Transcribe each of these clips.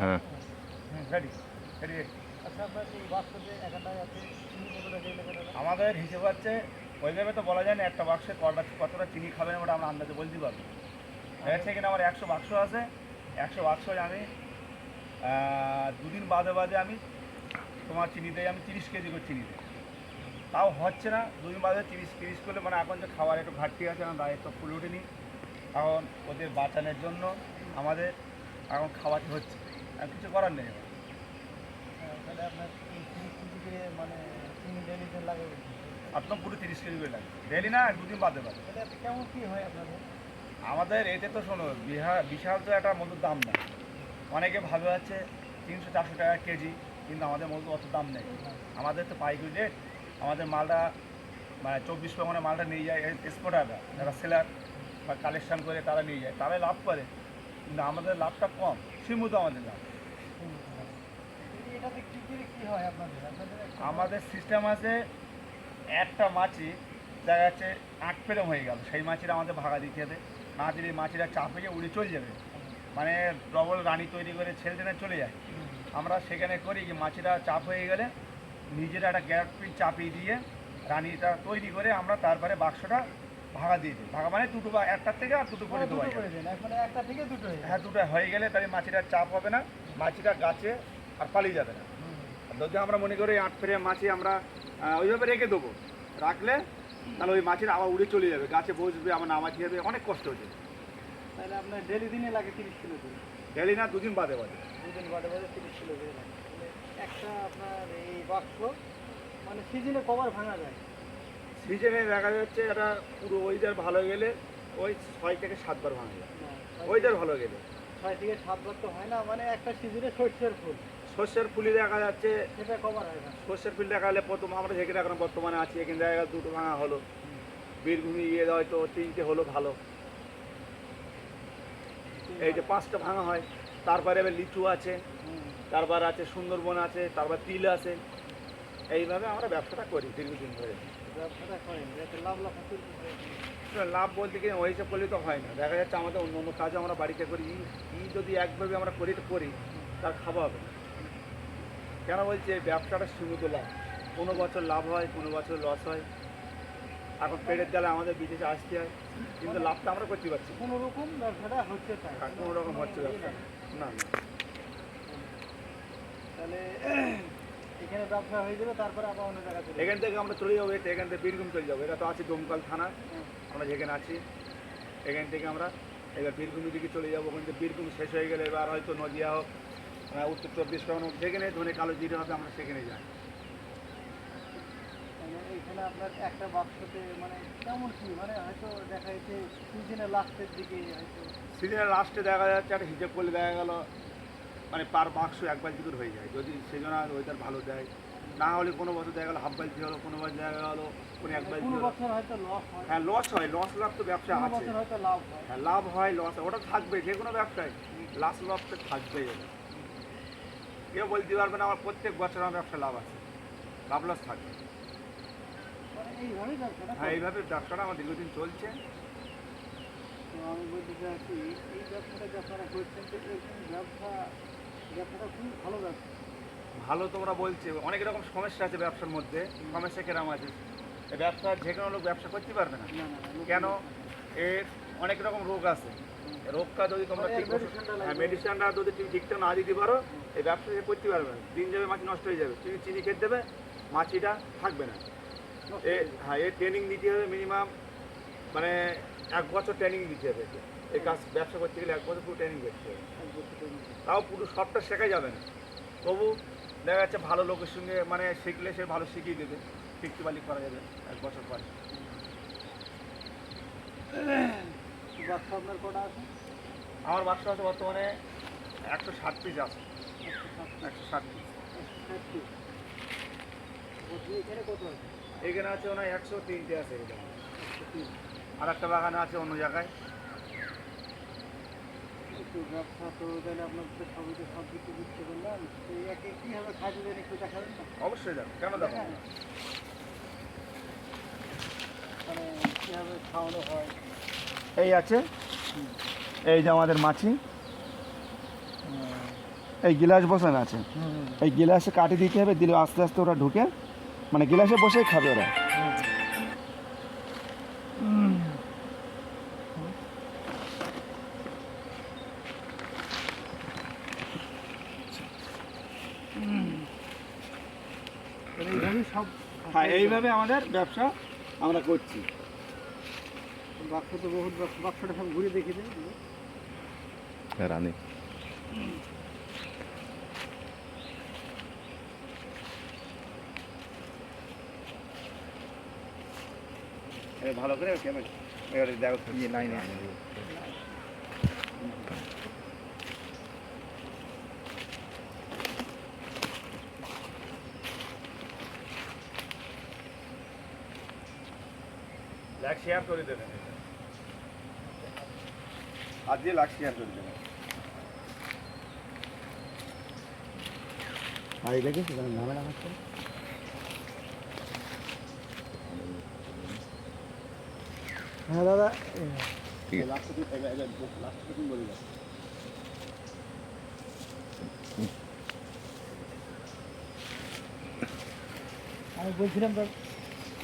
হ্যাঁ। আচ্ছা দিয়ে আমাদের হিসেব হচ্ছে ওইভাবে তো বলা যায় না একটা বাক্সে কটা কতটা চিনি খাবেন ওটা আমরা আন্দাজে বলতে পারব। হচ্ছে কিনা আমার একশো বাক্স আছে। একশো বাক্স আমি দুদিন বাদে বাদে আমি তোমার চিনি দেয় আমি তিরিশ কেজি করে চিনি দিই। তাও হচ্ছে না দুদিন বাদে তিরিশ তিরিশ করলে মানে এখন যে খাবার একটু ঘাটতি আছে আমার দায়িত্ব তো ফুল ওঠেনি। এখন ওদের বাঁচানোর জন্য আমাদের এখন খাওয়াতে হচ্ছে। আর কিছু করার নেই। হ্যাঁ, তাহলে আপনার মানে পুরো তিরিশ কেজি করে লাগে। ডেলি না দুদিন বাদে বাদে। কেমন কী হয় আপনাদের? আমাদের এতে তো শোনো বিহার বিশাল তো একটা মধুর দাম নেই। অনেকে ভাবে হচ্ছে তিনশো চারশো টাকা কেজি কিন্তু আমাদের মধু অত দাম নেই। আমাদের তো পাইকারি রেট আমাদের মালটা মানে চব্বিশ পরগনা মালটা নিয়ে যায় এক্সপোর্টাররা যারা সেলার বা কালেকশন করে তারা নিয়ে যায়। তারাই লাভ করে। কিন্তু আমাদের লাভটা কম। সীমিত আমাদের লাভ। আমাদের সিস্টেম আছে একটা মাছি দেখা যাচ্ছে আট পেরম হয়ে গেল। সেই মাছিরা আমাদের ভাগা দিতে হবে। না দিলে মাছিরা চাপে গিয়ে উড়ে চলে যাবে। মানে ডবল রানী তৈরি করে ছেলে টেনে চলে যায়। আমরা সেখানে করি যে মাছিরা চাপ হয়ে গেলে নিজেরা একটা গ্যাপ চাপিয়ে দিয়ে রানীটা তৈরি করে আমরা তারপরে বাক্সটা ভাগা দিয়ে দিই ভাগা মানে দুটো বা একটার থেকে আর দুটো করে দুটো করে দেন। মানে একটা থেকে দুটো হ্যাঁ দুটো হয়ে গেলে তাহলে মাছিটার চাপ হবে না মাছিটা গাছে আর পালিয়ে যাবে না। যদি আমরা মনে করি আট ফেরে মাছি আমরা ওইভাবে রেখে দেবো। রাখলে তাহলে ওই মাছির আবার উড়ে চলে যাবে গাছে বসবে আমার নামাজি হবে অনেক কষ্ট হচ্ছে। তাহলে আপনার ডেলি দিনে লাগে তিরিশ কিলো করে ডেলি না দুদিন বাদে বাদে। দুদিন বাদে বাদে তিরিশ কিলো করে লাগে। তাহলে একটা আপনার এই বাক্স মানে সিজনে কবার ভাঙা যায়। সিজনে দেখা যাচ্ছে এটা পুরো ওয়েদার ভালো গেলে ওই ছয় থেকে সাতবার ভাঙা যায় ওয়েদার ভালো গেলে। ছয় থেকে সাতবার তো হয় না মানে একটা সিজনে সর্ষের ফুল। শস্যের ফুলি দেখা যাচ্ছে। সেটা কবার হয় না। শস্যের ফুল দেখা গেলে প্রথম আমরা যেখানে এখন বর্তমানে আছি এখানে দেখা গেল দুটো ভাঙা হলো। বীরভূমি ইয়ে হয়তো তিনটে হলো ভালো। এই যে পাঁচটা ভাঙা হয় তারপরে এবার লিচু আছে তারপর আছে সুন্দরবন আছে তারপর তিল আছে। এইভাবে আমরা ব্যবসাটা করি দীর্ঘদিন ধরে। লাভ লাভ হাসিল লাভ বলতে কি ওই হিসাব করলে তো হয় না। দেখা যাচ্ছে আমাদের অন্য অন্য কাজও আমরা বাড়িতে করি ই- যদি একভাবে আমরা করি করি তার খাওয়া হবে। না কেন বলছি এই ব্যবসাটা সীমিত লাভ। কোনো বছর লাভ হয় কোনো বছর লস হয়। এখন পেটের জ্বালা আমাদের বিদেশে আসতে হয় কিন্তু লাভটা আমরা করতে পারছি কোনো রকম ব্যবসাটা হচ্ছে কোনো রকম হচ্ছে ব্যবসা না না। তাহলে এখানে ব্যবসা হয়ে যাবে তারপরে আবার অন্য জায়গায় চলে এখান থেকে আমরা চলে যাব এখান থেকে বীরভূম চলে যাব। এটা তো আছে দমকল থানা আমরা যেখানে আছি এখান থেকে আমরা এবার বীরভূমের দিকে চলে যাব। ওখান থেকে বীরভূম শেষ হয়ে গেলে এবার হয়তো নদিয়া হোক উত্তর চব্বিশ পরগনা হোক, যেখানে ধরে কালো জিরে হবে আমরা সেখানে যাই। মানে এইখানে আপনার একটা বাক্সতে মানে কেমন কি? মানে হয়তো দেখা যাচ্ছে সিজনের লাস্টের দিকে হয়তো। সিজনের লাস্টে দেখা যাচ্ছে একটা হিসেব করলে দেখা গেল মানে পার বাক্স এক বালতি করে হয়ে যায়। যদি সেজন্য ওয়েদার ভালো দেয়। না হলে কোনো বছর দেখা গেলো হাফ বালতি হলো কোনো বছর দেখা গেলো কোনো এক বালতি হয়। হ্যাঁ লস হয় লস লাভ তো ব্যবসা আছে। লাভ হয়। হ্যাঁ লাভ হয় লস ওটা থাকবে যে কোনো ব্যবসায়। লাভ লস তো থাকবেই কেউ বলতে পারবে না আমার প্রত্যেক বছর আমার ব্যবসা লাভ আছে। লাভ লস থাকবে। মানে হ্যাঁ এইভাবে ব্যবসাটা আমার দীর্ঘদিন চলছে। তো আমি বলতে চাচ্ছি এই ব্যবসাটা যে আপনারা করছেন ব্যবসা ভালো তোমরা বলছে অনেক রকম সমস্যা আছে ব্যবসার মধ্যে সমস্যা কেরাম আছে? এই ব্যবসা যে কোনো লোক ব্যবসা করতে পারবে না। কেন? এর অনেক রকম রোগ আছে। রোগটা যদি তোমরা ঠিক। মেডিসিনটা যদি তুমি ঠিকঠাক না দিতে পারো এই ব্যবসা সে করতে পারবে না। দিন যাবে মাছি নষ্ট হয়ে যাবে। তুমি চিনি খেতে দেবে মাছিটা থাকবে না। এ হ্যাঁ এর ট্রেনিং দিতে হবে মিনিমাম মানে এক বছর ট্রেনিং দিতে হবে এই কাজ ব্যবসা করতে গেলে এক বছর পুরো ট্রেনিং করতে হবে। তাও পুরো সবটা শেখা যাবে না। তবু দেখা যাচ্ছে ভালো লোকের সঙ্গে মানে শিখলে সে ভালো শিখিয়ে দেবে। শিখতে পারলে করা যাবে এক বছর পরে। ব্যবসা আপনার কটা আছে? আমার বাক্স আছে বর্তমানে একশো ষাট পিস আছে। একশো ষাট পিস এখানে কত আছে? এখানে আছে ওনার একশো তিনটে আছে। এখানে আর একটা বাগানে আছে অন্য জায়গায়। অবশ্যই দেখো কেন দেখো? মানে হয়? এই আছে এই যে আমাদের মাছি। এই গিলাস বসানো আছে। এই গিলাসে কাটি দিতে হবে দিলে আস্তে আস্তে ওরা ঢুকে। মানে গিলাসে বসেই খাবে ওরা। সব হ্যাঁ এইভাবে আমাদের ব্যবসা আমরা করছি। বাক্স তো বহুত বাক্স বাক্সটা সব ঘুরে দেখে রানী। ভালো করে ক্যামেরা এবারে দেখো লাইনে লাইক শেয়ার করে দেবেন আজ দিয়ে লাইক শেয়ার করে দেবেন আর এটা কি? ঝামেলা হচ্ছে? হ্যাঁ দাদা ঠিক আছে। লাস্ট বলে আমি বলছিলাম দাদা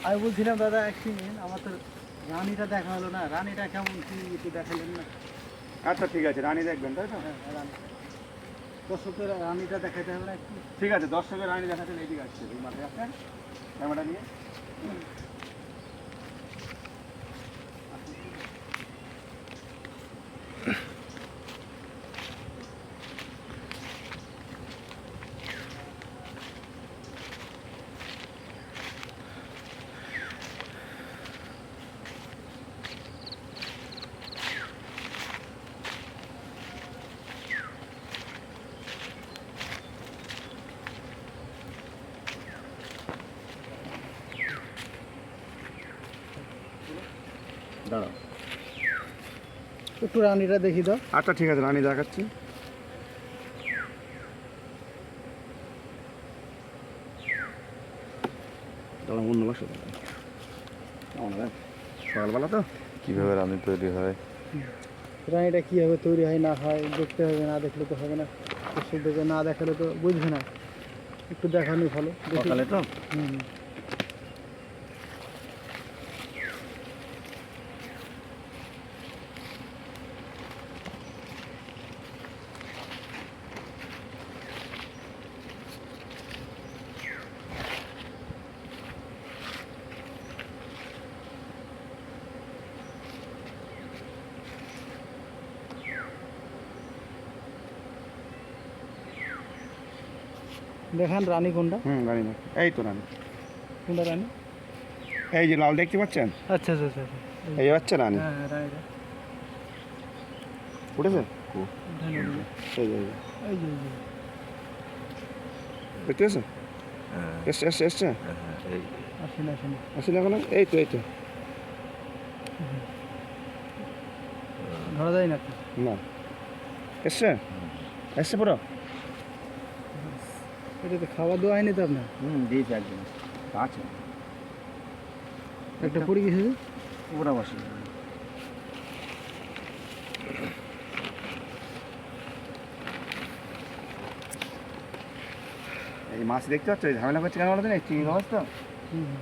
আমি বলছিলাম দাদা এক মিনিট আমার তো রানীটা দেখা হলো না। রানীটা কেমন কি একটু দেখালেন না? আচ্ছা ঠিক আছে রানী দেখবেন তাই তো? হ্যাঁ রানী। দর্শকের রানীটা দেখাতে হবে না একটু ঠিক আছে দর্শকের রানী দেখাতে এইদিকে আসছে এই মাঠে আসছেন ক্যামেরা নিয়ে। একটু রানীটা দেখি দাও। আচ্ছা ঠিক আছে রানী দেখাচ্ছি। অন্য বসে সকালবেলা তো? কীভাবে রানী তৈরি হয়? রানীটা কীভাবে তৈরি হয় না হয় দেখতে হবে না দেখলে তো হবে না। দর্শকদেরকে না দেখালে তো বুঝবে না। একটু দেখানোই ভালো দেখি। সকালে তো? হুম। দেখান রানী কোনটা? হুম রানী দেখ এই তো রানী। কোনটা রানী? এই যে লাল দেখতে পাচ্ছেন? আচ্ছা আচ্ছা আচ্ছা আচ্ছা। এই হচ্ছে রানী। হ্যাঁ হ্যাঁ রানীটা উঠেছে? উঠানে নিয়ে। এই যে, এই যে। এই যে, এই যে। দেখতে পাচ্ছেন? হ্যাঁ, এসছে এসছে এসছে? হ্যাঁ, হ্যাঁ, এই আসেন আসেন। আসলে এখন? এই তো এই তো। ধরা যায় না তো? না। এসছে? এসছে পুরো? এটা তো খাওয়া দাওয়া হয়নি তো আপনার? হুম দিয়েছে একদম আছে। একটা পড়ে গেছে ওরা বসে। এই মাছ দেখতে পাচ্ছ? ঝামেলা করছে কেন বলতো না এই চিংড়ি মাছ তো? হুম।